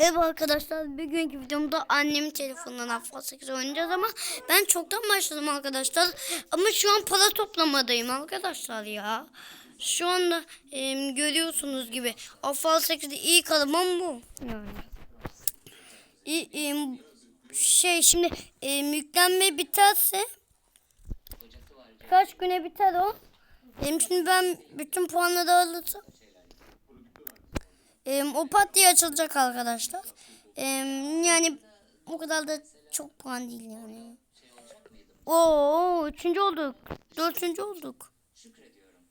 Merhaba arkadaşlar. Bugünkü videomda annemin telefonundan Afra 8 oynayacağız ama ben çoktan başladım arkadaşlar. Ama şu an para toplamadayım arkadaşlar ya. Şu anda em, görüyorsunuz gibi Afra 8'de ilk aramam bu. Yani. İ- em, şey şimdi em, yüklenme biterse kaç güne biter o? Em, şimdi ben bütün puanları alırsam ee, o pat diye açılacak arkadaşlar. Ee, yani o kadar da çok puan değil yani. Oo, üçüncü olduk. Dördüncü olduk.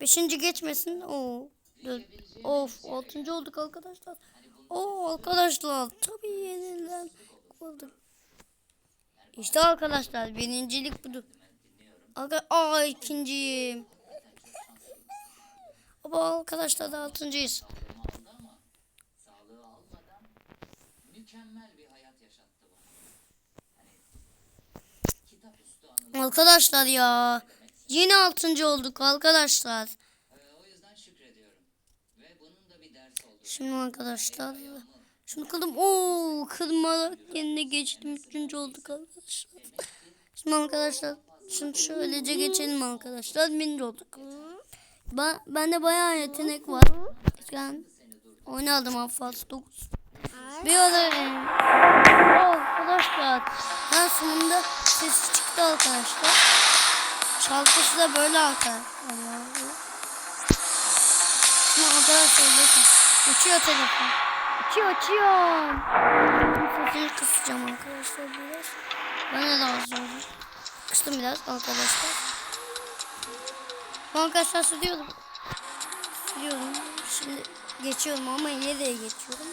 Beşinci geçmesin. Oo, dört, of, altıncı olduk arkadaşlar. Oo arkadaşlar tabii yenilen olduk. İşte arkadaşlar birincilik budur. Arka, aa ikinciyim. Ama arkadaşlar da altıncıyız. Yaşattı bana. Hani. Arkadaşlar ya. Yine altıncı olduk arkadaşlar. Ee, o yüzden şükrediyorum. Ve bunun da bir ders oldu. Şimdi arkadaşlar. Şunu kıldım. Oo kırmarak yerine geçtim. Üçüncü olduk arkadaşlar. Şimdi arkadaşlar. Şimdi şöylece geçelim arkadaşlar. Birinci olduk. Ben, bende bayağı yetenek var. Ben oynadım Afas 9. Bir ara Oo, arkadaşlar. Ben sonunda ses çıktı arkadaşlar. Şarkısı da böyle arkadaşlar. Şimdi arkadaşlar bakın. Uçuyor telefon. Uçuyor uçuyor. Sesini kısacağım arkadaşlar biraz. Bana da az oldu. Kıstım biraz arkadaşlar. Arkadaşlar sürüyorum. Sürüyorum. Şimdi geçiyorum ama nereye geçiyorum?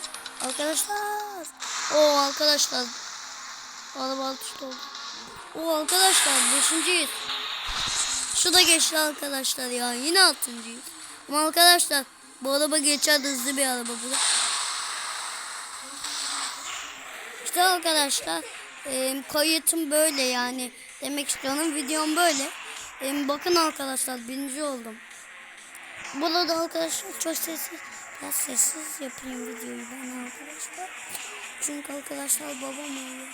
Arkadaşlar. O arkadaşlar. Araba alt oldu. O arkadaşlar beşinciyiz. Şu da geçti arkadaşlar ya. Yine altıncıyız. Ama arkadaşlar bu araba geçer hızlı bir araba bu da. İşte arkadaşlar e, kayıtım böyle yani. Demek istiyorum videom böyle. E, bakın arkadaşlar birinci oldum. Burada arkadaşlar çok sessiz. Biraz sessiz yapayım videoyu ben arkadaşlar. Çünkü arkadaşlar babam uyuyor.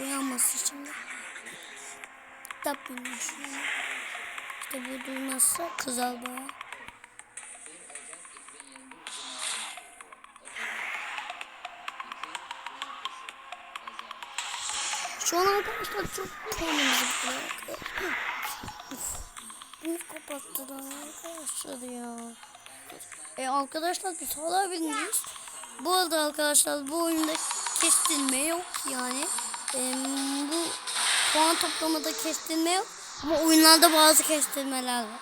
Uyanması şimdi. Kitap an. İşte bu duymazsa kızar baya. Şu an arkadaşlar çok kendimizi bırakıyor. Bunu kapattılar arkadaşlar ya. E arkadaşlar biz hala birinciyiz. Bu arada arkadaşlar bu oyunda kestirme yok yani. E, bu puan toplamada kestirme yok. Ama oyunlarda bazı kestirmeler var.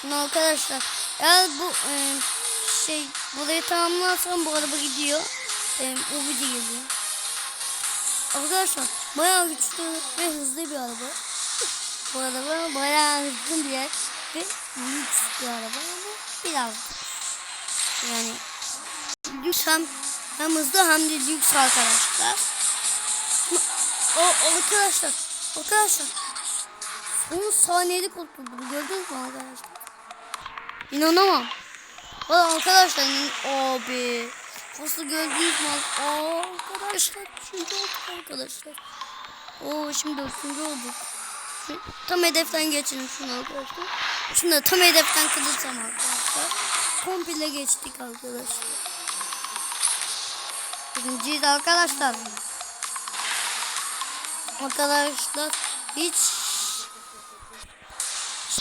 Şimdi arkadaşlar eğer bu e, şey burayı tamamlarsam bu araba gidiyor. E, o video geliyor. Arkadaşlar bayağı güçlü ve hızlı bir araba. Bu araba bayağı hızlı bir yer ve lüks bir araba ama biraz yani lüks hem, hem hızlı hem de lüks arkadaşlar. O arkadaşlar arkadaşlar son saniyelik kurtuldum gördünüz mü arkadaşlar? İnanamam. Valla arkadaşlar abi Nasıl gördünüz mü? Aa, arkadaşlar üçüncü olduk arkadaşlar. Oo şimdi üçüncü olduk. Şu- Tam hedeften şunu arkadaşlar. Şunu da tam hedeften kılırsam arkadaşlar. Komple geçtik arkadaşlar. Birinciyiz arkadaşlar. Arkadaşlar hiç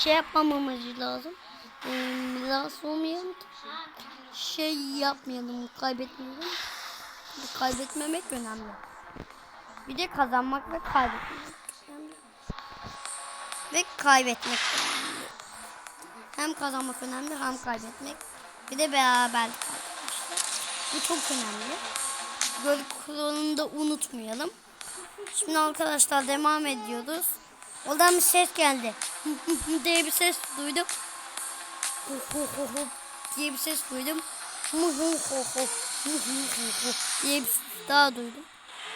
şey yapmamamız lazım. Ee, rahatsız olmayalım. Şey yapmayalım, kaybetmeyelim. Kaybetmemek önemli. Bir de kazanmak ve kaybetmek. Ve kaybetmek. Hem kazanmak önemli hem kaybetmek. Bir de beraberlik. Bu çok önemli. Göl kuralını da unutmayalım. Şimdi arkadaşlar devam ediyoruz. Oradan bir ses geldi. diye bir ses duydum. Diye bir ses duydum. Diye bir ses daha duydum.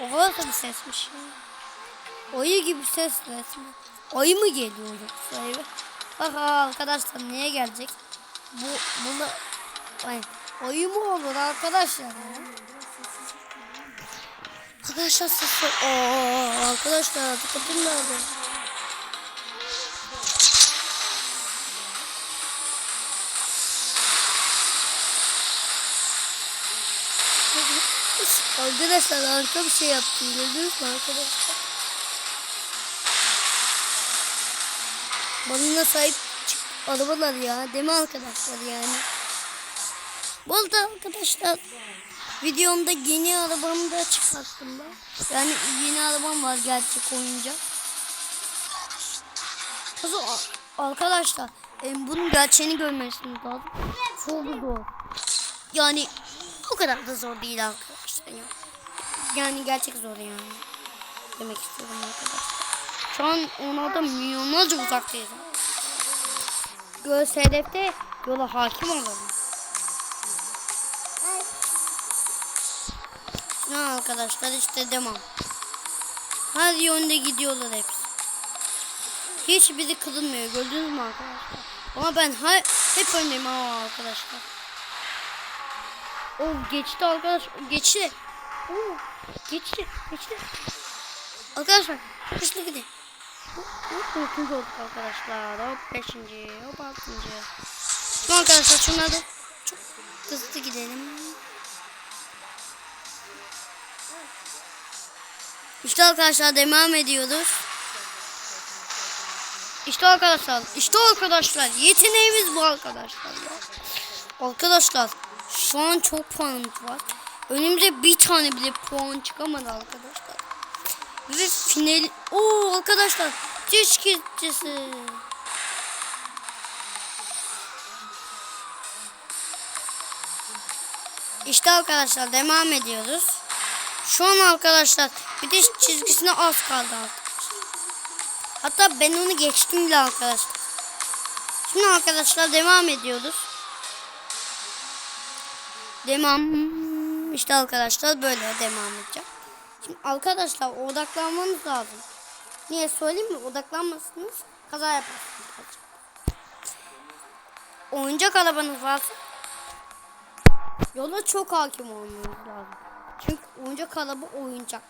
O kadar bir sesmiş. Ayı gibi ses resmen. Ayı mı geliyor yoksa eve? Bak arkadaşlar niye gelecek? Bu bunu ay, Ayı mı olur arkadaşlar ya? Arkadaşlar sesi. Aa, arkadaşlar dikkatim nerede? Arkadaşlar harika bir şey yaptım. Gördünüz mü arkadaşlar? Bana sahip arabalar ya. Değil mi arkadaşlar yani? Bu arada arkadaşlar videomda yeni arabamı da çıkarttım ben. Yani yeni arabam var gerçek oyuncak. Arkadaşlar e, bunun gerçeğini görmesiniz lazım. Çok zor. Yani o kadar da zor değil arkadaşlar. ya. Yani gerçek zor yani. Demek istiyorum arkadaşlar. Şu an onlardan milyonlarca uzaktayız. Göz hedefte yola hakim olalım. Ne arkadaşlar işte demem. Her yönde gidiyorlar hepsi. Hiçbiri kırılmıyor gördünüz mü arkadaşlar? Ama ben her, hep öndeyim ama arkadaşlar. O geçti arkadaş geçti. Oo, geçti geçti. Arkadaşlar hızlı gidin. Hop hop dördüncü olduk arkadaşlar. Hop beşinci hop altıncı. Şimdi arkadaşlar şunları çok hızlı gidelim. İşte arkadaşlar devam ediyoruz. İşte arkadaşlar, işte arkadaşlar yeteneğimiz bu arkadaşlar ya. Arkadaşlar şu an çok puanımız var. Önümüze bir tane bile puan çıkamadı arkadaşlar. Ve final... Oo arkadaşlar diş. İşte arkadaşlar devam ediyoruz. Şu an arkadaşlar bir diş çizgisine az kaldı arkadaşlar. Hatta ben onu geçtim bile arkadaşlar. Şimdi arkadaşlar devam ediyoruz. Devam. İşte arkadaşlar böyle devam edeceğim. Şimdi arkadaşlar odaklanmanız lazım. Niye söyleyeyim mi? Odaklanmazsınız kaza yaparsınız. Oyuncak arabanız varsa yola çok hakim olmanız lazım. Çünkü oyuncak araba oyuncak.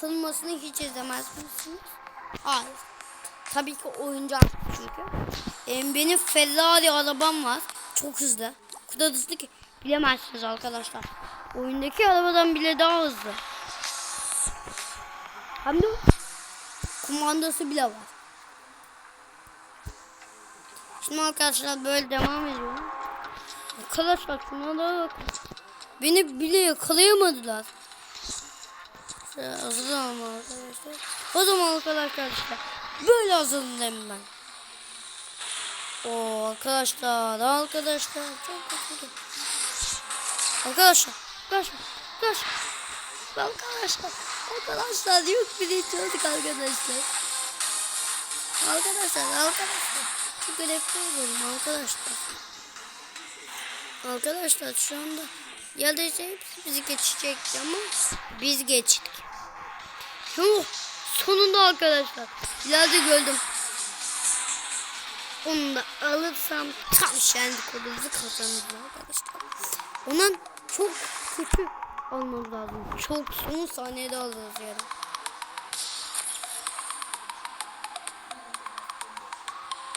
Kılmasını hiç izlemez misiniz? Hayır. Tabii ki oyuncak çünkü. Benim Ferrari arabam var. Çok hızlı. O hızlı ki bilemezsiniz arkadaşlar. Oyundaki arabadan bile daha hızlı. Hem de kumandası bile var. Şimdi arkadaşlar böyle devam ediyorum. Arkadaşlar şuna bakın. Beni bile yakalayamadılar. Hazırlanma arkadaşlar. O zaman arkadaşlar böyle hazırlanayım ben. Oo arkadaşlar arkadaşlar çok kötü. Arkadaşlar arkadaşlar arkadaşlar arkadaşlar arkadaşlar yok de çözdük arkadaşlar. Arkadaşlar arkadaşlar çok hedefli oluyorum arkadaşlar. Arkadaşlar şu anda Yaldızca hepsi bizi geçecekti ama biz geçtik. Yok sonunda arkadaşlar. İleride gördüm. Onu da alırsam tam şenlik kodumuzu kazanırız arkadaşlar. Ondan çok kötü almamız lazım. Çok son saniyede alırız yani.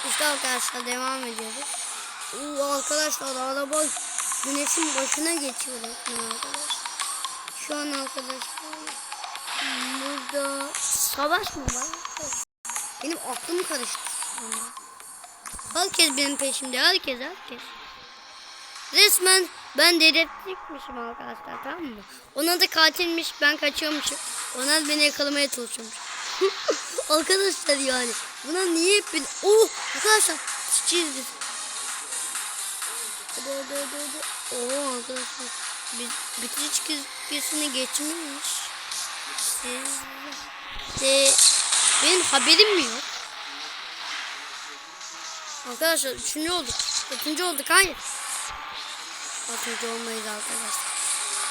İşte arkadaşlar devam ediyoruz. Oo, arkadaşlar araba güneşin başına geçiyor arkadaşlar. Şu an arkadaşlar burada savaş mı var? Benim aklım karıştı. Herkes benim peşimde. Herkes herkes. Resmen ben dedektifmişim arkadaşlar tamam mı? Onlar da katilmiş ben kaçıyormuşum. Onlar beni yakalamaya çalışıyormuş. arkadaşlar yani. Buna niye hep bir... Oh arkadaşlar çizdik. Hadi hadi hadi hadi. Oo arkadaşlar. Biz bitiriş çizgisini geçmiş. Siz de benim haberim mi yok? Arkadaşlar üçüncü olduk. Dördüncü olduk hayır. Altıncı olmayız arkadaşlar.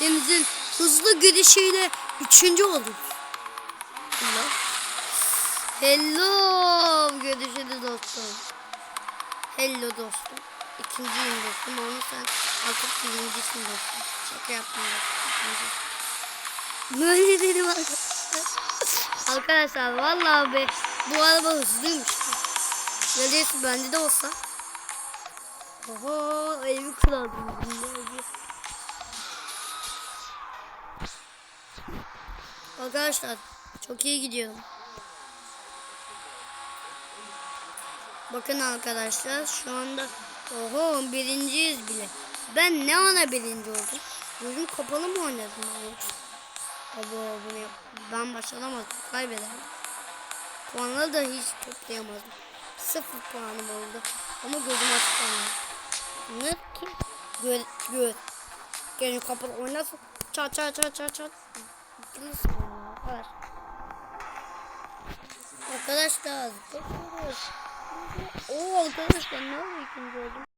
Denizin hızlı gidişiyle üçüncü olduk. Hello. Hello. Görüşürüz dostum. Hello dostum. ikinciyim dostum. Onu sen artık birincisin dostum. Şaka yaptım dostum. Böyle dedim arkadaşlar. Arkadaşlar vallahi be bu araba hızlıymış. Neredeyse bende de olsa. Oho evi kırardım. Arkadaşlar çok iyi gidiyorum. Bakın arkadaşlar şu anda oho birinciyiz bile. Ben ne ana birinci oldum? Gözüm kapalı mı oynadım yoksa? Abo bunu yap. Ben başaramadım. Kaybederim. Puanları da hiç toplayamadım. Sıfır puanım oldu. Ama gözüm açık kalmadı. Ne ki? Gör, gör. Gözüm kapalı oynasın. Çat çat çat çat çat. Nasıl? Ver. Arkadaşlar. Oo arkadaşlar ne oldu ikinci oldum?